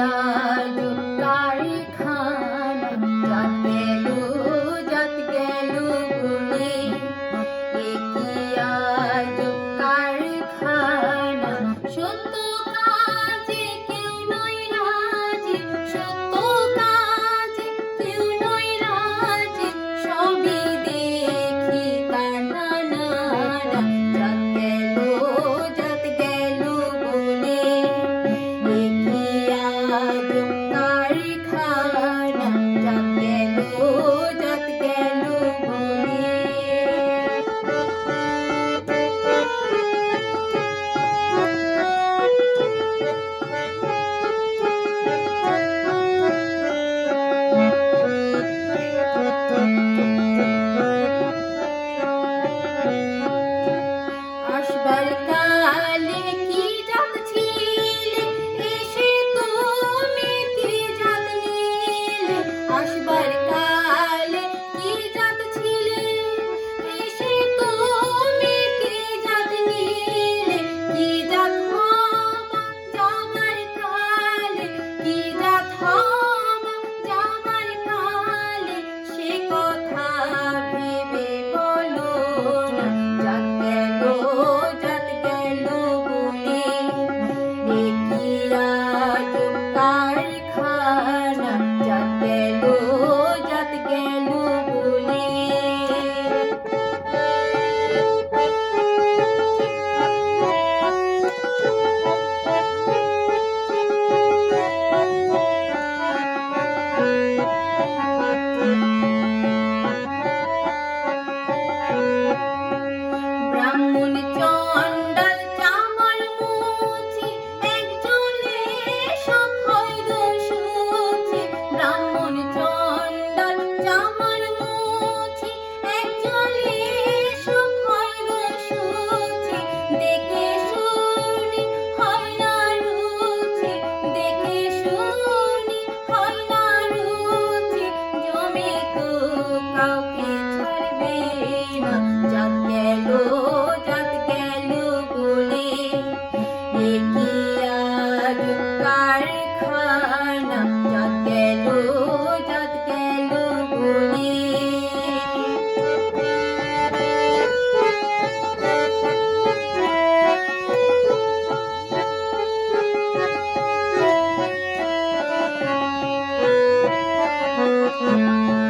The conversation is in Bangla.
डालू काली खान जातेलू जत गेलू घूमे एक आज ব্রাহ্মণ চণ্ডাল Música